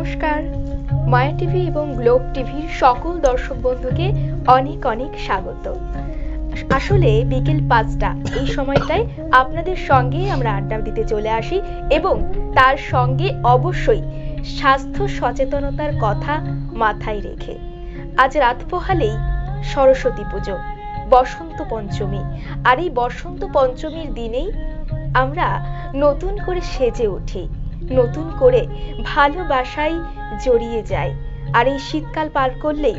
নমস্কার। মায়া টিভি এবং গ্লোব টিভির সকল দর্শক বন্ধুকে অনেক অনেক স্বাগত। আসলে বিকেল পাঁচটা, এই সময়টায় আপনাদের সঙ্গে আমরা আড্ডা দিতে চলে আসি এবং তার সঙ্গে অবশ্যই স্বাস্থ্য সচেতনতার কথা মাথায় রেখে। আজ রাত পোহালেই সরস্বতী পুজো, বসন্ত পঞ্চমী। আর এই বসন্ত পঞ্চমীর দিনেই আমরা নতুন করে সেজে উঠি। নতুন করে ভালোবাসায় জড়িয়ে যাই আর এই শীতকাল পার করলেই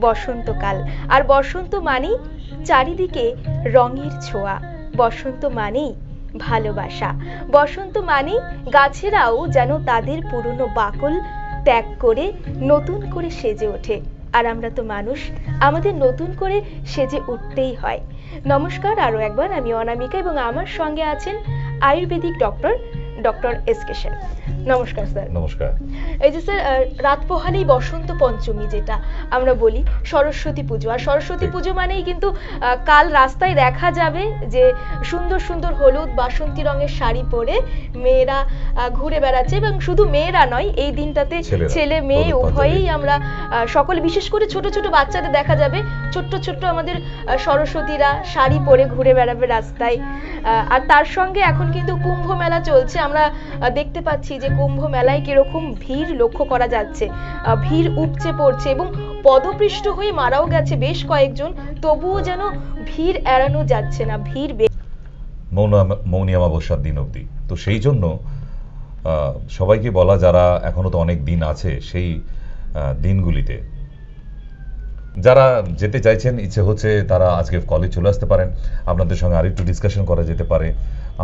বসন্তকাল। আর বসন্ত মানেই চারিদিকে রঙের ছোঁয়া। বসন্ত মানেই ভালোবাসা। বসন্ত মানেই গাছেরাও যেন তাদের পুরনো বাকল ত্যাগ করে নতুন করে সেজে ওঠে। আর আমরা তো মানুষ, আমাদের নতুন করে সেজে উঠতেই হয়। নমস্কার, আরও একবার, আমি অনামিকা এবং আমার সঙ্গে আছেন ayurvedic doctor doctor S K Sen. নমস্কার স্যার। নমস্কার। এই যে স্যার রাত পোহালেই বসন্ত পঞ্চমী যেটা আমরা বলি সরস্বতী পুজো। আর সরস্বতী পুজো মানেই কিন্তু কাল রাস্তায় দেখা যাবে যে সুন্দর সুন্দর হলুদ বাসন্তী রঙের শাড়ি পরে মেয়েরা ঘুরে বেড়াচ্ছে এবং শুধু মেয়েরা নয় এই দিনটাতে ছেলে মেয়ে উভয়েই আমরা সকলে বিশেষ করে ছোট ছোট বাচ্চাদের দেখা যাবে। ছোট্ট ছোট্ট আমাদের সরস্বতীরা শাড়ি পরে ঘুরে বেড়াবে রাস্তায়। আহ, আর তার সঙ্গে এখন কিন্তু কুম্ভ মেলা চলছে। আমরা আহ, দেখতে পাচ্ছি যে কুম্ভ মেলায় কীরকম ভিড় লক্ষ্য করা যাচ্ছে। ভিড় উপচে পড়ছে এবং পদপৃষ্ঠ হয়ে মারাও গেছে বেশ কয়েকজন। তবুও যেন ভিড় এড়ানো যাচ্ছে না ভিড় মৌন অমাবস্যার দিন অবধি। তো সেই জন্য সবাইকে বলা যারা এখনও তো অনেক দিন আছে সেই দিনগুলিতে। যারা যেতে চাইছেন ইচ্ছে হচ্ছে তারা আজকে কলেজ চলে আসতে পারেন। আপনাদের সঙ্গে আরেকটু ডিসকাশন করা যেতে পারে।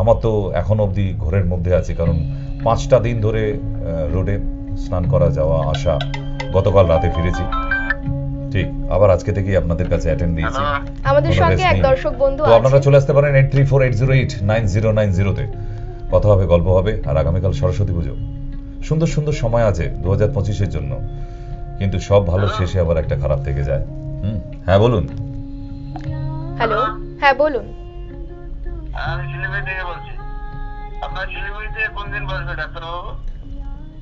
আমার তো এখন অবধি ঘরের মধ্যে আছে কারণ পাঁচটা দিন ধরে রোডে স্নান করা যাওয়া আসা গতকাল রাতে ফিরেছি। ঠিক আবার আজকে থেকেই আপনাদের কাছে অ্যাটেন্ড দিয়েছি আমাদের সঙ্গে এক দর্শক বন্ধু তো আপনারা চলে আসতে পারেন eight three four eight zero eight nine zero nine জিরোতে কথা হবে গল্প হবে আর আগামীকাল সরস্বতী পুজো। সুন্দর সুন্দর সময় আছে দু হাজার পঁচিশের জন্য। কিন্তু সব ভালো শেষে আবার একটা খারাপ থেকে যায়। হুম হ্যাঁ বলুন। হ্যালো। হ্যাঁ বলুন। আমি শিলিগুড়ি থেকে বলছি। আপনার শিলিগুড়িতে কোন দিন বসবে ডাক্তারবাবু?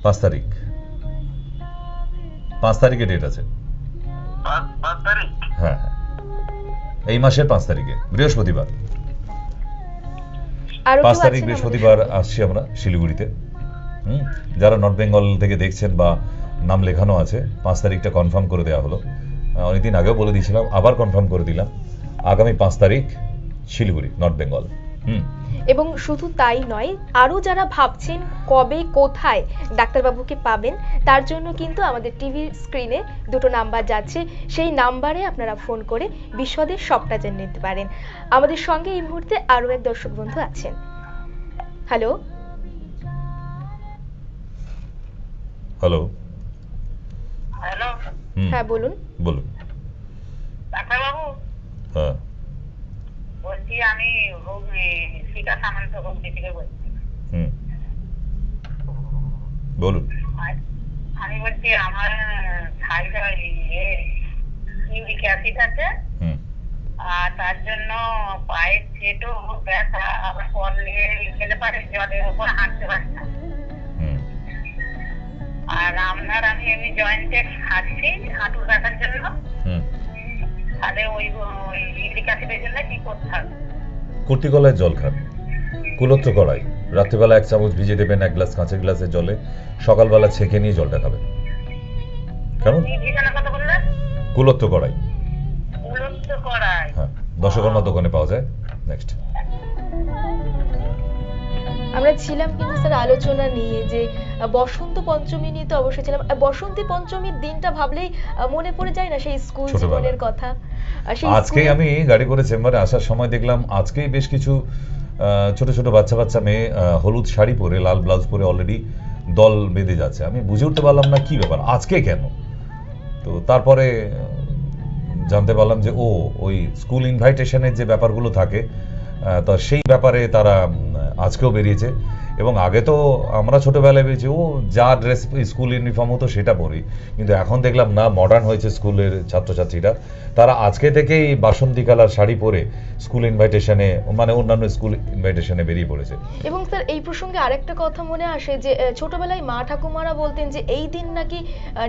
পাঁচ তারিখ। পাঁচ তারিখে ডেট আছে। পাঁচ পাঁচ তারিখ? হ্যাঁ হ্যাঁ। এই মাসের পাঁচ তারিখে বৃহস্পতিবার। পাঁচ তারিখ বৃহস্পতিবার আসছি আমরা শিলিগুড়িতে। হুম? যারা নর্থ বেঙ্গল থেকে দেখছেন বা নাম লেখানো আছে পাঁচ তারিখটা কনফার্ম করে দেওয়া হলো। অনেকদিন আগেও বলে দিয়েছিলাম আবার কনফার্ম করে দিলাম। আগামী পাঁচ তারিখ শিলিগুড়ি নর্থ বেঙ্গল। হুম এবং শুধু তাই নয় আরও যারা ভাবছেন কবে কোথায় ডাক্তারবাবুকে পাবেন তার জন্য কিন্তু আমাদের টিভির স্ক্রিনে দুটো নাম্বার যাচ্ছে। সেই নাম্বারে আপনারা ফোন করে বিশদে সবটা জেনে নিতে পারেন। আমাদের সঙ্গে এই মুহূর্তে আরও এক দর্শক বন্ধু আছেন। হ্যালো। হ্যালো। হ্যালো। হ্যাঁ বলুন। বলুন। ডাক্তারবাবু। হ্যাঁ। বলছি আমি সীতা সামন্ত হুগলি থেকে বলছি বলুন। আর আমি বলছি আমার থাইরয়েড ইউরিক অ্যাসিড আছে। আর তার জন্য পায়ের পেটও ব্যথা আবার কল নিয়ে খেতে পারে জলের উপর হাঁটতে পারে না। আর আপনার আমি এমনি জয়েন্টে হাঁটছি হাঁটুর ব্যথার জন্য। তাহলে ওই ওই ইউরিক অ্যাসিডের জন্য কি করতে হবে? কর্তিকলায় জল খান কুলত্র কড়াই। রাত্রিবেলা এক চামচ ভিজিয়ে দেবেন এক গ্লাস কাঁচের গ্লাসে জলে। সকালবেলা ছেঁকে নিয়ে জলটা খাবেন। কেমন? কুলত্র কড়াই। হ্যাঁ দশকর্মা দোকানে পাওয়া যায়। নেক্সট। আমরা ছিলাম কিন্তু স্যার আলোচনা নিয়ে যে বসন্ত পঞ্চমী নিয়ে তো অবশ্যই ছিলাম। বসন্তী পঞ্চমীর দিনটা ভাবলেই মনে পড়ে যায় না সেই স্কুল জীবনের কথা। স্কুলে- আমি গাড়ি করে চেম্বারে আসার সময় দেখলাম আজকেই বেশ কিছু ছোট ছোট বাচ্চা বাচ্চা মেয়ে হলুদ শাড়ি পরে লাল ব্লাউজ পরে অলরেডি দল বেঁধে যাচ্ছে। আমি বুঝে উঠতে পারলাম না কি ব্যাপার আজকে কেন? তো তারপরে জানতে পারলাম যে ও ওই স্কুল ইনভাইটেশনের যে ব্যাপারগুলো থাকে তা সেই ব্যাপারে তারা আজকেও বেরিয়েছে। এবং আগে তো আমরা ছোটবেলায় পেয়েছি ও যা ড্রেস স্কুল ইউনিফর্ম হতো সেটা পরি। কিন্তু এখন দেখলাম না মডার্ন হয়েছে স্কুলের ছাত্রছাত্রীরা। তারা আজকে থেকেই বাসন্তী কালার শাড়ি পরে স্কুল ইনভাইটেশনে মানে অন্যান্য স্কুল ইনভাইটেশনে বেরিয়ে পড়েছে। এবং স্যার এই প্রসঙ্গে আরেকটা কথা মনে আসে যে ছোটবেলায় মা ঠাকুমারা বলতেন যে এই দিন নাকি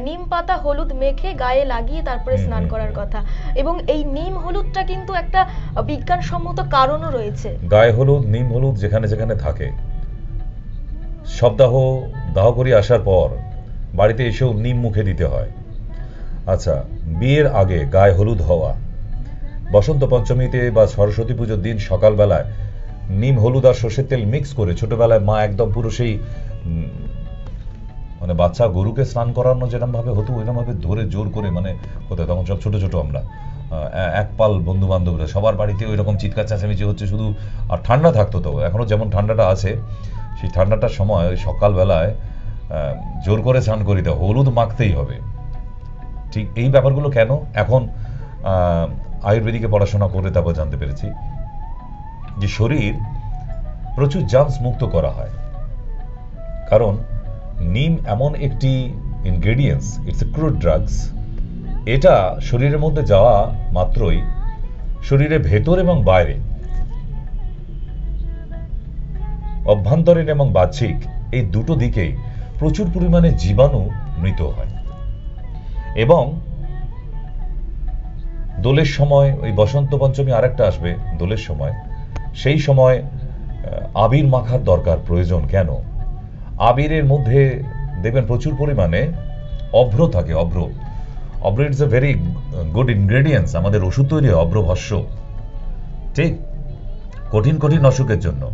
নিম পাতা হলুদ মেখে গায়ে লাগিয়ে তারপরে স্নান করার কথা। এবং এই নিম হলুদটা কিন্তু একটা বিজ্ঞানসম্মত কারণও রয়েছে। গায়ে হলুদ নিম হলুদ যেখানে যেখানে থাকে। সপ্তাহ দাহ করে আসার পর বাড়িতে এসেও নিম মুখে দিতে হয়। আচ্ছা বিয়ের আগে গায়ে হলুদ হওয়া। বসন্ত পঞ্চমীতে বা সরস্বতী পুজোর দিন সকালবেলায় নিম, হলুদ আর সর্ষের তেল মিক্স করে ছোটবেলায় মা একদম পুরো সেই মানে বাচ্চা গরুকে স্নান করানো যেরকম ভাবে হতো ওইরকম ভাবে ধরে জোর করে মানে কোথায় তখন সব ছোট ছোট আমরা এক পাল বন্ধু বান্ধবরা সবার বাড়িতে ওই রকম চিৎকার চেঁচামেচি হচ্ছে শুধু, আর ঠান্ডা থাকতো তো, এখনও যেমন ঠান্ডাটা আছে সেই ঠান্ডাটার সময় ওই সকালবেলায় জোর করে স্নান করিতে হবে। হলুদ মাখতেই হবে ঠিক এই ব্যাপারগুলো কেন এখন আয়ুর্বেদিকে পড়াশোনা করে তারপর জানতে পেরেছি যে শরীর প্রচুর জার্মস মুক্ত করা হয় কারণ নিম এমন একটি ingredients it's a crude drugs এটা শরীরের মধ্যে যাওয়া মাত্রই শরীরের ভেতর এবং বাইরে অভ্যন্তরীণ এবং বাহ্যিক, এই দুটো দিকেই প্রচুর পরিমাণে জীবাণু মৃত হয়। এবং দোলের সময়, ওই বসন্ত পঞ্চমী আরেকটা আসবে দোলের সময়। সেই সময় আবির মাখার দরকার প্রয়োজন। কেন? আবিরের মধ্যে দেখবেন প্রচুর পরিমাণে অভ্র থাকে, অভ্র। অভ্র it's a very good ingredients আমাদের ওষুধ তৈরি হয়, অভ্রভস্য। ঠিক? কঠিন কঠিন অসুখের জন্য।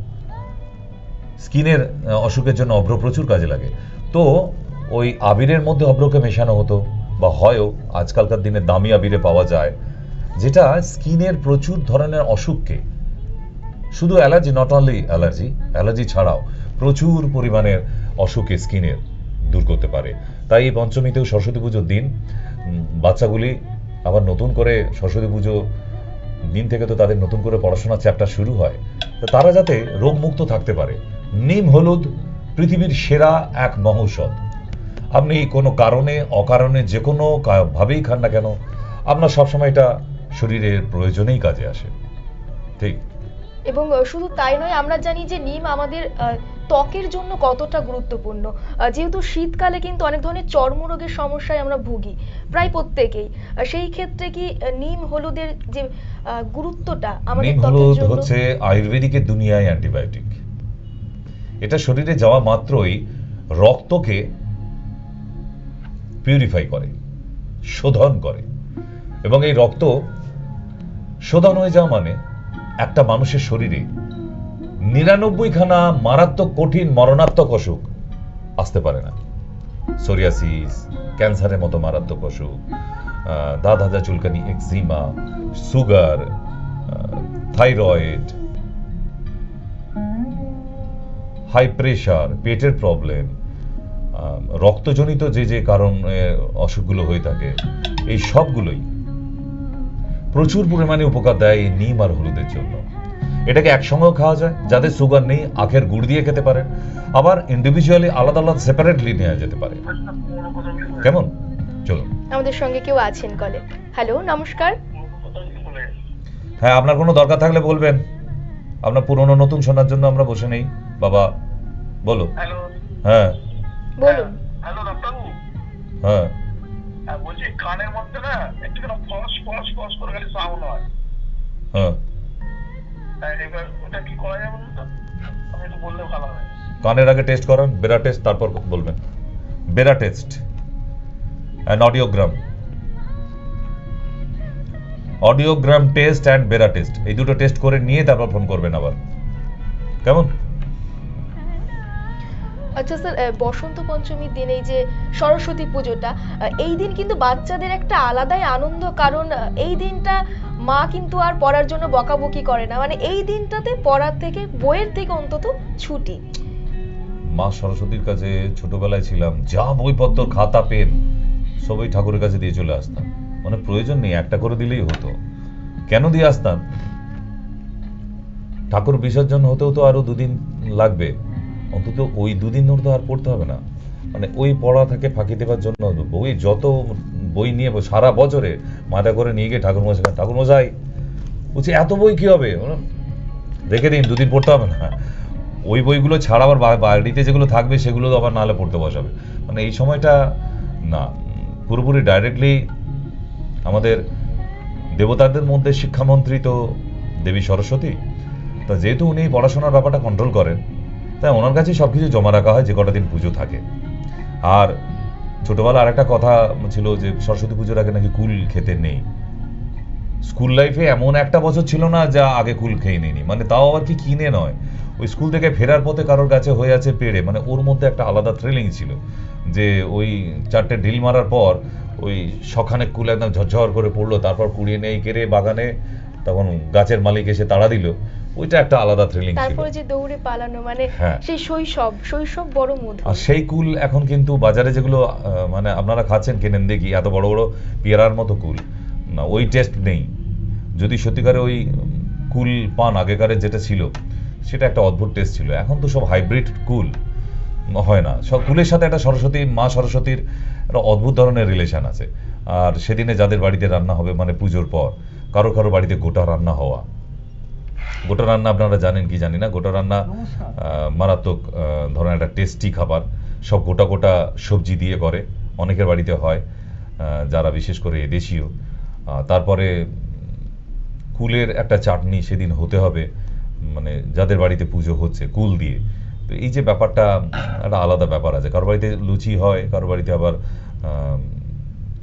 স্কিনের অসুখের জন্য অভ্র প্রচুর কাজে লাগে। তো ওই আবিরের মধ্যে অভ্রকে মেশানো হতো বা হয়ও আজকালকার দিনে দামি আবিরে পাওয়া যায়, যেটা স্কিনের প্রচুর ধরনের অসুখকে, শুধু allergy not only allergy allergy ছাড়াও প্রচুর পরিমাণের অসুখে স্কিনের দূর করতে পারে। তাই এই পঞ্চমীতেও সরস্বতী পুজোর দিন বাচ্চাগুলি আবার নতুন করে সরস্বতী পুজো দিন থেকে তো তাদের নতুন করে পড়াশোনার চ্যাপ্টার শুরু হয়। তারা যাতে রোগমুক্ত থাকতে পারে। নিম হলুদ পৃথিবীর সেরা এক মহৌষধ। আপনি কোনো কারণে অকারণে যে কোনো ভাবেই খান না কেন আপনার সবসময় এটা শরীরের প্রয়োজনেই কাজে আসে। ঠিক। এবং শুধু তাই নয় আমরা জানি যে নিম আমাদের ত্বকের জন্য কতটা গুরুত্বপূর্ণ। যেহেতু শীতকালে কিন্তু অনেক ধরনের চর্মরোগের সমস্যায় আমরা ভুগি প্রায় প্রত্যেকেই। সেই ক্ষেত্রে কি নিম হলুদের যে গুরুত্বটা আমাদের নিম ত্বকের হলুদ জন্য? হচ্ছে আয়ুর্বেদিকের দুনিয়ায় অ্যান্টিবায়োটিক। এটা শরীরে যাওয়া মাত্রই রক্তকে পিউরিফাই করে, শোধন করে। এবং এই রক্ত শোধন হয়ে যাওয়া মানে একটা মানুষের শরীরে নিরানব্বই খানা মারাত্মক কঠিন মরণাত্মক অসুখ আসতে পারে না। সোরিয়াসিস ক্যান্সারের মতো মারাত্মক অসুখ দাঁত হাজা চুলকানি eczema sugar thyroid high pressure পেটের প্রবলেম রক্তজনিত যে যে কারণ অসুখগুলো হয়ে থাকে এই সবগুলোই প্রচুর পরিমাণে উপকার দেয় এই নিম আর হলুদের জন্য। এটাকে একসঙ্গেও খাওয়া যায় যাদের সুগার নেই আখের গুড় দিয়ে খেতে পারেন আবার ইন্ডিভিজুয়ালি আলাদা আলাদা সেপারেটলি নেওয়া যেতে পারে। কেমন? চলুন। আমাদের সঙ্গে কেউ আছেন কলে। হ্যালো নমস্কার। হ্যাঁ আপনার কোনো দরকার থাকলে বলবেন। আপনার পুরনো নতুন শোনার জন্য আমরা বসে নেই। বাবা বলো। হ্যাঁ। বলুন। হ্যালো ডাক্তারবাবু। হ্যাঁ। হ্যাঁ, বলছি কানের মধ্যে না একটু কেন ফস ফস ফস করে খালি সাউন্ড হয়। হ্যাঁ। হ্যাঁ, এবার ওটা কি করা যাবে আমি একটু বললে ভালো হয়। কানের আগে টেস্ট করান বেরা টেস্ট তারপর বলবেন। BERA test and audiogram audiogram test and BERA test. এই দুটো টেস্ট করে নিয়ে তারপর ফোন করবেন আবার। কেমন? আচ্ছা স্যার বসন্ত পঞ্চমীর দিন এই যে সরস্বতী পুজোটা এই দিন কিন্তু বাচ্চাদের একটা আলাদাই আনন্দ কারণ এই দিনটা মা কিন্তু আর পড়ার জন্য বকাবকি করে না। মানে এই দিনটাতে পড়ার থেকে বইয়ের থেকে অন্তত ছুটি। মা সরস্বতীর কাছে ছোটবেলায় ছিলাম যা বইপত্র খাতা পেন সবই ঠাকুরের কাছে দিয়ে চলে আসতাম। মানে প্রয়োজন নেই, একটা করে দিলেই হতো। কেন দিয়ে আসতাম? ঠাকুর বিসর্জন হতেও তো আরও দুদিন লাগবে। অন্তত ওই দুদিন ধরে তো আর পড়তে হবে না। মানে ওই পড়া থেকে ফাঁকি দেওয়ার জন্য, বই যত বই নিয়ে সারা বছরে মাথা করে নিয়ে গিয়ে ঠাকুর মশাই ঠাকুর মশাই, বলছি, এত বই কি হবে? রেখে দিন, দুদিন পড়তে হবে না। ওই বইগুলো ছাড়া আবার বাড়িতে যেগুলো থাকবে সেগুলো আবার নাহলে পড়তে বসাবে। মানে এই সময়টা না, পুরোপুরি ডাইরেক্টলি আমাদের দেবতাদের মধ্যে শিক্ষামন্ত্রী তো দেবী সরস্বতী। তা যেহেতু উনি পড়াশোনার ব্যাপারটা কন্ট্রোল করেন, তাই ওনার কাছে সব কিছু জমা রাখা হয় যে কটা দিন পুজো থাকে। আর ছোটবেলা আরেকটা কথা ছিল যে সরস্বতী পুজোর আগে নাকি কুল খেতে নেই। স্কুল লাইফে এমন একটা বছর ছিল না যা আগে কুল খেয়ে নিনি মানে তাও আবার কি কিনে নয়। ওই স্কুল থেকে ফেরার পথে কারোর কাছে হয়ে আছে পেড়ে। মানে ওর মধ্যে একটা আলাদা থ্রিলিং ছিল যে ওই চারটে ঢিল মারার পর ওই সখানে কুল একদম ঝরঝর করে পড়ল তারপর কুড়িয়ে নেই কেড়ে বাগানে তখন গাছের মালিক এসে তাড়া দিল। ওইটা একটা আলাদা থ্রিলিং ছিল। তারপরে যে দৌড়ে পালানো মানে হ্যাঁ। সেই শৈশব শৈশব বড় মধু আর সেই কুল এখন কিন্তু বাজারে যেগুলো মানে আপনারা খাচ্ছেন কেনেন দেখি এত বড় বড় পেয়ারার মতো কুল। না ওই টেস্ট নেই। যদি সত্যিকারে ওই কুল পান আগেকারের যেটা ছিল সেটা একটা অদ্ভুত টেস্ট ছিল। এখন তো সব হাইব্রিড কুল। হয় না। সব কুলের সাথে একটা সরস্বতী মা সরস্বতীর একটা অদ্ভুত ধরনের রিলেশন আছে। আর সেদিনে যাদের বাড়িতে রান্না হবে মানে পুজোর পর কারও কারও বাড়িতে গোটা রান্না হওয়া। গোটা রান্না আপনারা জানেন কি জানি না? গোটা রান্না মারাত্মক ধরনের একটা টেস্টি খাবার। সব গোটা গোটা সবজি দিয়ে করে। অনেকের বাড়িতে হয় যারা বিশেষ করে দেশীয়। আহ, তারপরে কুলের একটা চাটনি সেদিন হতে হবে। মানে যাদের বাড়িতে পুজো হচ্ছে কুল দিয়ে। এই যে ব্যাপারটা, একটা আলাদা ব্যাপার আছে। কারও বাড়িতে লুচি হয়, কারও বাড়িতে আবার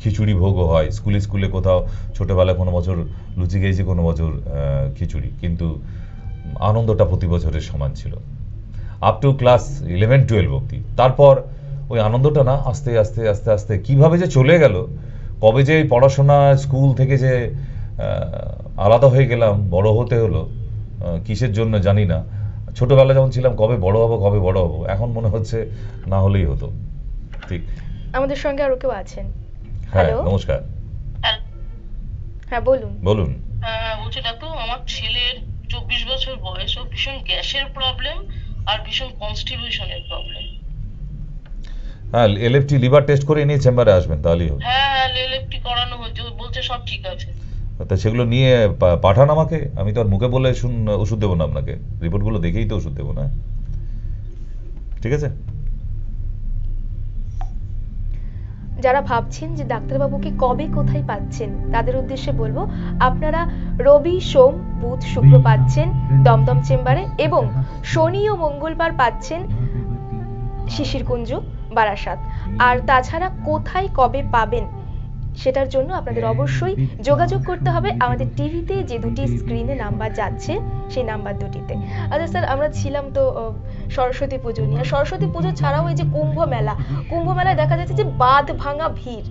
খিচুড়ি ভোগও হয়। স্কুলে স্কুলে কোথাও ছোটবেলায় কোনো বছর লুচি খেয়েছি, কোনো বছর খিচুড়ি। কিন্তু আনন্দটা প্রতি বছরের সমান ছিল। Up to class eleven twelve অব্দি তারপর ওই আনন্দটা না, আস্তে আস্তে আস্তে আস্তে কীভাবে যে চলে গেল, কবে যে পড়াশোনা স্কুল থেকে যে আলাদা হয়ে গেলাম, বড় হতে হলো কিসের জন্য জানি না। ছোটবেলা যখন ছিলাম কবে বড় হব কবে বড় হব? এখন মনে হচ্ছে না হলেই হতো। ঠিক। আমাদের সঙ্গে আরও কেউ আছেন? হ্যাঁ হ্যালো নমস্কার। হ্যাঁ বলুন। বলুন। বলছি ডাক্তার আমার ছেলের চব্বিশ বছর বয়স ও ভীষণ গ্যাসের প্রবলেম আর ভীষণ কনস্টিটিউশনের প্রবলেম হ্যাঁ এলএফটি লিভার টেস্ট করে নিয়ে চেম্বারে আসবেন তাহলেই হবে। হ্যাঁ লেলেপটি করানো হয়েছে ও বলছে সব ঠিক আছে। তা সেগুলো নিয়ে পাঠান আমাকে। আমি তো আর মুখে বলে শুন ওষুধ দেবো না আপনাকে। রিপোর্টগুলো দেখেই তো ওষুধ দেবো না। ঠিক আছে? যারা ভাবছেন যে ডাক্তারবাবুকে কবে কোথায় পাচ্ছেন তাদের উদ্দেশ্যে বলব আপনারা রবি সোম বুধ শুক্র পাচ্ছেন দমদম চেম্বারে এবং শনি ও মঙ্গলবার পাচ্ছেন শিশির শিশিরকুঞ্জ বারাসাত। আর তাছাড়া কোথায় কবে পাবেন সেটার জন্য আপনাদের অবশ্যই যোগাযোগ করতে হবে। আমাদের টিভিতে যে দুটি স্ক্রিনে নাম্বার যাচ্ছে সেই নাম্বার দুটিতে। আচ্ছা স্যার আমরা ছিলাম তো সরস্বতী পুজো নিয়ে। সরস্বতী পুজো ছাড়াও এই যে কুম্ভ মেলা কুম্ভ মেলায় দেখা যাচ্ছে যে বাঁধ ভাঙা ভিড়।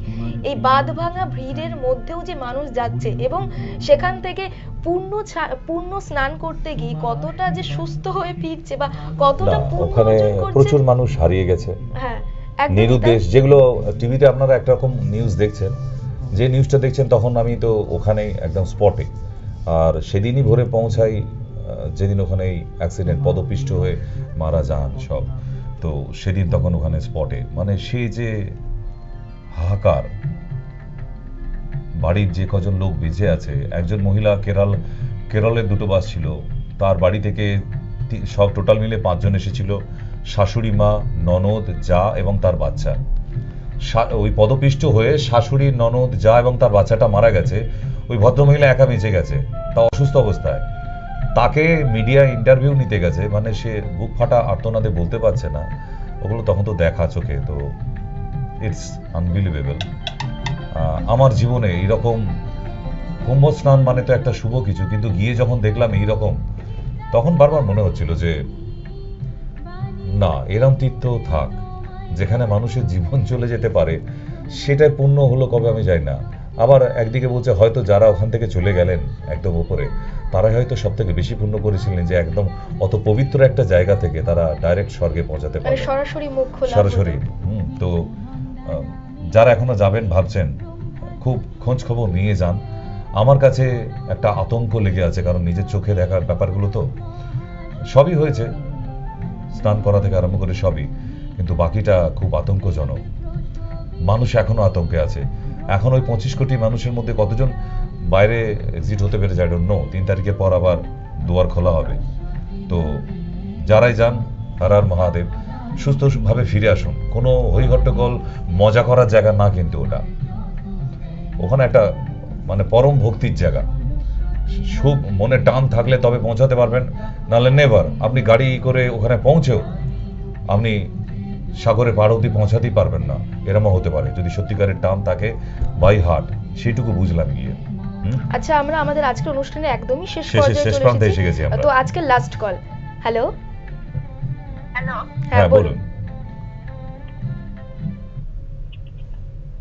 এই বাঁধ ভাঙা ভিড়ের মধ্যেও যে মানুষ যাচ্ছে এবং সেখান থেকে পূর্ণ ছা- পূর্ণ স্নান করতে গিয়ে কতটা যে সুস্থ হয়ে ফিরছে বা কতটা পূর্ণ করছে। মানুষ হারিয়ে গেছে। হ্যাঁ। নিরুদ্দেশ। যেগুলো টিভিতে আপনারা একরকম নিউজ দেখছেন যে নিউজটা দেখছেন তখন আমি তো ওখানেই একদম স্পটে আর সেদিনই ভোরে পৌঁছাই যেদিন ওখানে অ্যাক্সিডেন্ট পদপিষ্ট হয়ে মারা যান সব। তো সেদিন তখন ওখানে স্পটে মানে সে যে হাহাকার বাড়ির যে কজন লোক বেঁচে আছে একজন মহিলা কেরল কেরলের দুটো বাস ছিল তার বাড়ি থেকে সব টোটাল মিলে পাঁচজন এসেছিল। শাশুড়ি মা, ননদ, যা এবং তার বাচ্চা। ওই পদপিষ্ট হয়ে শাশুড়ি, ননদ, যা এবং তার বাচ্চাটা মারা গেছে, ওই ভদ্রমহিলা একা বেঁচে গেছে, তা অসুস্থ অবস্থায়। তাকে মিডিয়া ইন্টারভিউ নিতে গেছে মানে সে বুক ফাটা আর্তনাদে বলতে পারছে না। ওগুলো তখন তো দেখা চোখে, তো ইটস আনবিলিভেবল আমার জীবনে এইরকম কুম্ভ স্নান মানে তো একটা শুভ কিছু, কিন্তু গিয়ে যখন দেখলাম এইরকম, তখন বারবার মনে হচ্ছিল যে না এরম তীর্থ থাক যেখানে মানুষের জীবন চলে যেতে পারে সেটাই পূর্ণ হলো কবে আমি যাই না। আবার একদিকে বলছে হয়তো যারা ওখান থেকে চলে গেলেন একদম উপরে তারাই হয়তো সব থেকে বেশি পূর্ণ করেছিলেন যে একদম অত পবিত্র একটা জায়গা থেকে তারা ডাইরেক্ট স্বর্গে পৌঁছাতে মানে পারে সরাসরি মুখ সরাসরি হুম, তো যারা এখনও যাবেন ভাবছেন খুব খোঁজ খবর নিয়ে যান। আমার কাছে একটা আতঙ্ক লেগে আছে কারণ নিজের চোখে দেখার ব্যাপারগুলো তো সবই হয়েছে। স্নান করা থেকে আরম্ভ করে সবই, কিন্তু বাকিটা খুব আতঙ্কজনক। মানুষ এখনও আতঙ্কে আছে। এখন ওই পঁচিশ কোটি মানুষের মধ্যে কতজন বাইরে এক্সিট হতে পেরেছে আই ডোন্ট নো তিন তারিখের পর আবার দুয়ার খোলা হবে। তো যারাই যান হর হর মহাদেব, সুস্থভাবে ফিরে আসুন। কোনো হইহট্টগোল মজা করার জায়গা না কিন্তু ওটা। ওখানে একটা মানে পরম ভক্তির জায়গা। খুব মনে টান থাকলে তবে পৌঁছাতে পারবেন। নাহলে নেভার আপনি গাড়ি করে ওখানে পৌঁছেও আপনি সাগরে পার অব্দি পৌঁছাতেই পারবেন না। এরমও হতে পারে যদি সত্যিকারের টান থাকে বাই হার্ট সেইটুকু বুঝলাম গিয়ে। আচ্ছা আমরা আমাদের আজকের অনুষ্ঠানে একদমই শেষ শেষে- পর্যায়ে শেষ চলে প্রান্তে এসেছি। এসে গেছি আমরা। তো আজকের লাস্ট কল হ্যালো হ্যালো হ্যাঁ বলুন।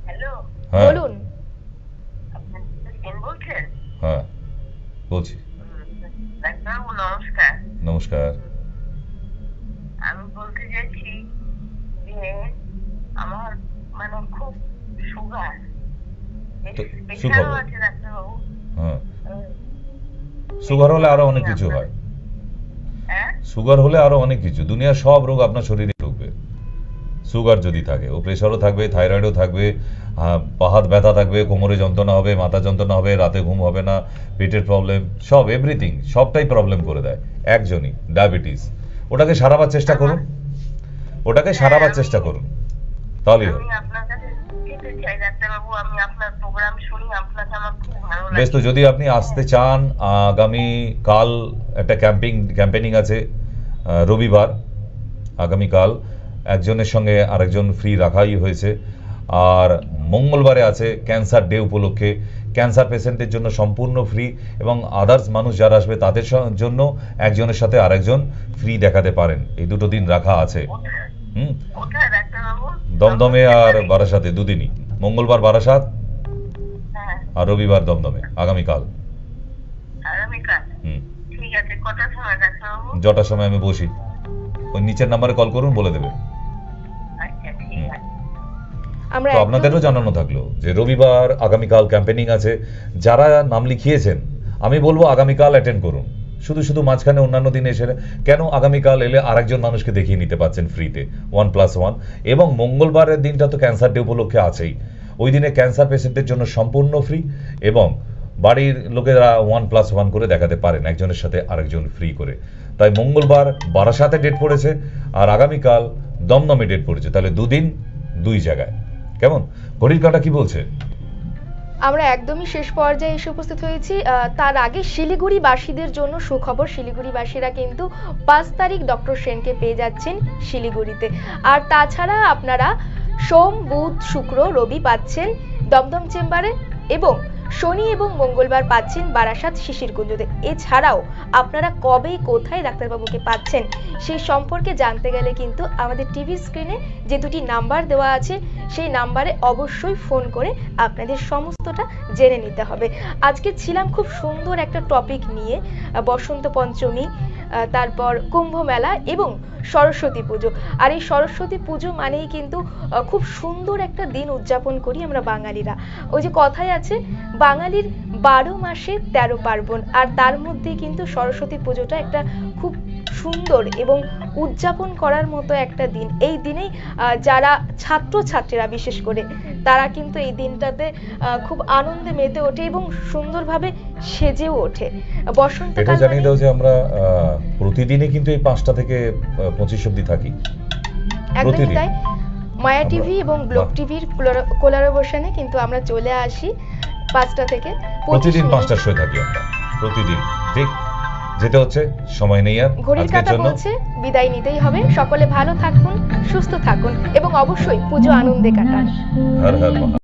হ্যালো হ্যাঁ। বলুন কে বলছেন হ্যাঁ বলছি। নমস্কার। নমস্কার। আমি বলতে চাইছি যে আমার মানে খুব সুগার। হ্যাঁ। সুগার হলে আরও অনেক কিছু হয়। হ্যাঁ? সুগার হলে আরও অনেক কিছু। দুনিয়ার সব রোগ আপনার শরীরে সুগার যদি থাকে ও প্রেশারও থাকবে থাইরয়েডও থাকবে হাত ব্যথা থাকবে কোমরে যন্ত্রণা হবে মাথা যন্ত্রণা হবে রাতে ঘুম হবে না পেটের প্রবলেম সব এভরিথিং সবটাই প্রবলেম করে দেয় একজনই ডায়াবেটিস ওটাকে সারাবার চেষ্টা করুন। ওটাকে সারাবার চেষ্টা করুন। তাহলেই হবে। ভালো বেশ তো যদি আপনি আসতে চান আগামী কাল একটা ক্যাম্পিং ক্যাম্পেনিং আছে রবিবার আগামীকাল একজনের সঙ্গে আরেকজন ফ্রি রাখাই হয়েছে। আর মঙ্গলবারে আছে ক্যান্সার ডে উপলক্ষে। ক্যান্সার পেশেন্টের জন্য সম্পূর্ণ ফ্রি এবং আদার্স মানুষ যারা আসবে তাদের জন্য একজনের সাথে আরেকজন ফ্রি দেখাতে পারেন। এই দুটো দিন রাখা আছে। হুম? দমদমে আর বারাসাতে দুদিনই। মঙ্গলবার বারাসাত হ্যাঁ। আর রবিবার দমদমে আগামীকাল। যটার সময় আমি বসি। ওই নিচের নাম্বারে কল করুন বলে দেবে। আমরা তো আপনাদেরও জানানো থাকল যে রবিবার আগামীকাল ক্যাম্পেনিং আছে। যারা নাম লিখিয়েছেন আমি বলব আগামীকাল অ্যাটেন্ড করুন। শুধু শুধু মাঝখানে অন্যান্য দিনে এসে কেন আগামীকাল এলে আরেকজন মানুষকে দেখিয়ে নিতে পারছেন ফ্রিতে ওয়ান প্লাস ওয়ান এবং মঙ্গলবারের দিনটা তো ক্যান্সার ডে উপলক্ষে আছেই। ওই দিনে ক্যান্সার পেশেন্টের জন্য সম্পূর্ণ ফ্রি এবং বাড়ির লোকেরা ওয়ান প্লাস ওয়ান করে দেখাতে পারেন একজনের সাথে আরেকজন ফ্রি করে। তাই মঙ্গলবার বারাসাতে ডেট পড়েছে আর আগামীকাল দমদমে ডেট পড়েছে। তাহলে দুদিন দুই জায়গায়। কেমন? ঘড়ির কাঁটা কি বলছে? আমরা একদমই শেষ পর্যায়ে এসে উপস্থিত হয়েছি। তার আগে শিলিগুড়িবাসীদের জন্য সুখবর, শিলিগুড়িবাসীরা কিন্তু পাঁচ তারিখ ডক্টর সেনকে পেয়ে যাচ্ছেন শিলিগুড়িতে। আর তাছাড়া আপনারা সোম, বুধ, শুক্র, রবি পাচ্ছেন দমদম চেম্বারে এবং শনি এবং মঙ্গলবার পাচ্ছেন বারাসাত শিশির কুঞ্জতে এছাড়াও আপনারা কবে কোথায় ডাক্তারবাবুকে পাচ্ছেন সেই সম্পর্কে জানতে গেলে কিন্তু আমাদের টিভি স্ক্রিনে যে দুটি নাম্বার দেওয়া আছে, সেই নাম্বারে অবশ্যই ফোন করে আপনাদের সমস্তটা জেনে নিতে হবে। আজকে ছিলাম খুব সুন্দর একটা টপিক নিয়ে, বসন্ত পঞ্চমী তারপর কুম্ভ মেলা এবং সরস্বতী পুজো। আর এই সরস্বতী পুজো মানেই কিন্তু খুব সুন্দর একটা দিন উদযাপন করি আমরা বাঙালিরা। ওই যে কথায় আছে, বাঙালির বারো মাসে তেরো পার্বণ। আর তার মধ্যে কিন্তু সরস্বতী পুজোটা একটা খুব সুন্দর এবং উদযাপন করার মতো একটা দিন। এই দিনেই যারা ছাত্রছাত্রীরা বিশেষ করে তারা কিন্তু এই দিনটাতে খুব আনন্দে মেতে ওঠে এবং সুন্দরভাবে সেজেও ওঠে। এটা বসন্তকাল জানিয়ে মানে- দাও যে আমরা প্রতিদিনই কিন্তু এই পাঁচটা থেকে পঁচিশ অব্দি থাকি। একদমই তাই। মায়া টিভি এবং গ্লোব। টিভির কোলাবোরেশনে কিন্তু আমরা চলে আসি পাঁচটা থেকে প্রতিদিন পাঁচটার শোয়ে থাকি আমরা। প্রতিদিন ঠিক? যেতে হচ্ছে সময় নেই আর ঘড়ির কাঁটা বলছে বিদায় নিতেই হবে সকলে ভালো থাকুন সুস্থ থাকুন এবং অবশ্যই পুজো আনন্দে কাটান। হর হর